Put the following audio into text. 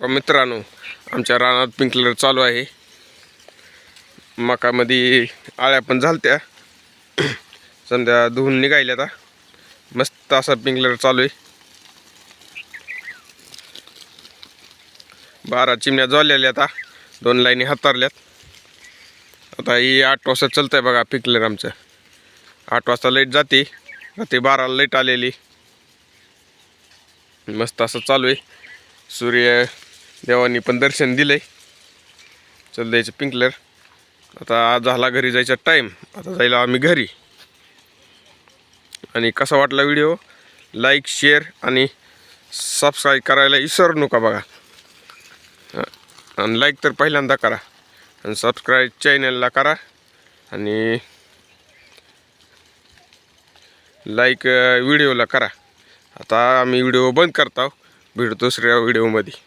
मित्रांनो आमच्या रानात पिंकलर चालू आहे. मकामध्ये आळ्या पण झालत्या. संध्या धुवून निघायल्या आता. मस्त असा पिंकलर चालू आहे. बारा चिमण्या जोडलेल्या आता. दोन लाईनी हातारल्यात. आता ही आठ वाजता चालतंय बघा पिंकलर आमचं. आठ वाजता लाइट जाते. ते बाराला लाइट आलेली. मस्त असं चालू आहे. सूर्य देवानी पण दर्शन दिलंय. चल द्यायचं पिंकलर. आता आज झाला घरी जायचा टाईम आता जायला आम्ही घरी. आणि कसा वाटला व्हिडिओ लाईक शेअर आणि सबस्क्राईब करायला विसरू नका बघा. आणि लाईक तर पहिल्यांदा करा. आणि सबस्क्राईब चॅनलला करा. आणि लाईक व्हिडिओला करा. आता आम्ही व्हिडिओ बंद करतो भेट दुसऱ्या व्हिडिओमध्ये